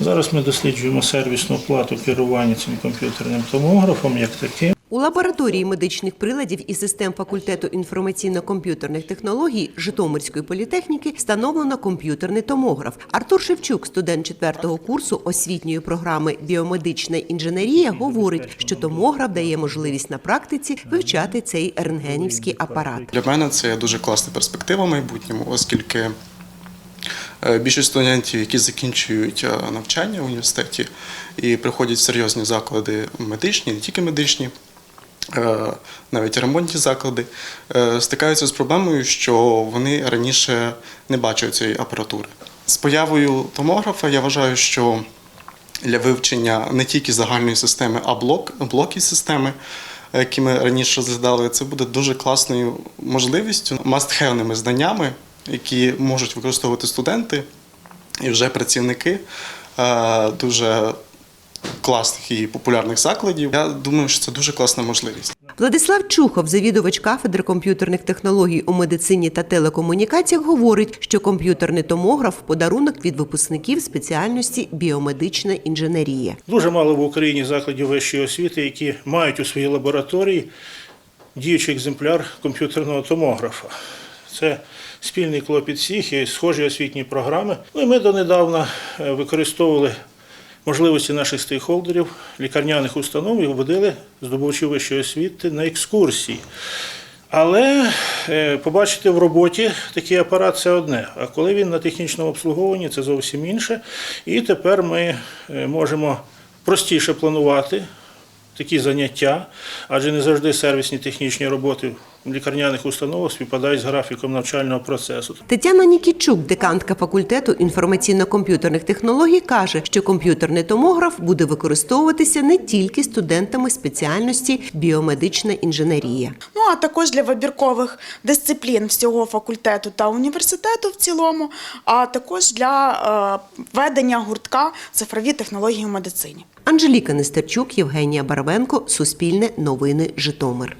Зараз ми досліджуємо сервісну оплату керування цим комп'ютерним томографом як таким. У лабораторії медичних приладів і систем факультету інформаційно-комп'ютерних технологій Житомирської політехніки встановлено комп'ютерний томограф. Артур Шевчук, студент четвертого курсу освітньої програми біомедична інженерія, говорить, що томограф дає можливість на практиці вивчати цей рентгенівський апарат. Для мене це дуже класна перспектива в майбутньому, оскільки більшість студентів, які закінчують е, навчання в університеті і приходять в серйозні заклади медичні, не тільки медичні, е, навіть ремонтні заклади, е, стикаються з проблемою, що вони раніше не бачили цієї апаратури. З появою томографа я вважаю, що для вивчення не тільки загальної системи, а блок, блоків системи, які ми раніше розглядали, це буде дуже класною можливістю, must-have знаннями, які можуть використовувати студенти і вже працівники е, дуже класних і популярних закладів. Я думаю, що це дуже класна можливість. Владислав Чухов, завідувач кафедри комп'ютерних технологій у медицині та телекомунікаціях, говорить, що комп'ютерний томограф подарунок від випускників спеціальності біомедична інженерія. Дуже мало в Україні закладів вищої освіти, які мають у своїй лабораторії діючий екземпляр комп'ютерного томографа. Це спільний клопіт всіх і схожі освітні програми. Ну і ми донедавна е, використовували можливості наших стейкхолдерів, лікарняних установ і водили здобувачів вищої освіти на екскурсії. Але е, побачити в роботі такий апарат це одне. А коли він на технічному обслуговуванні, це зовсім інше. І тепер ми е, можемо простіше планувати такі заняття, адже не завжди сервісні технічні роботи в лікарняних установах співпадають з графіком навчального процесу. Тетяна Нікічук, декантка факультету інформаційно-комп'ютерних технологій, каже, що комп'ютерний томограф буде використовуватися не тільки студентами спеціальності біомедична інженерія. А також для вибіркових дисциплін всього факультету та університету в цілому, а також для е, ведення гуртка цифрові технології в медицині. Анжеліка Нестерчук, Євгенія Барвенко, Суспільне новини Житомир.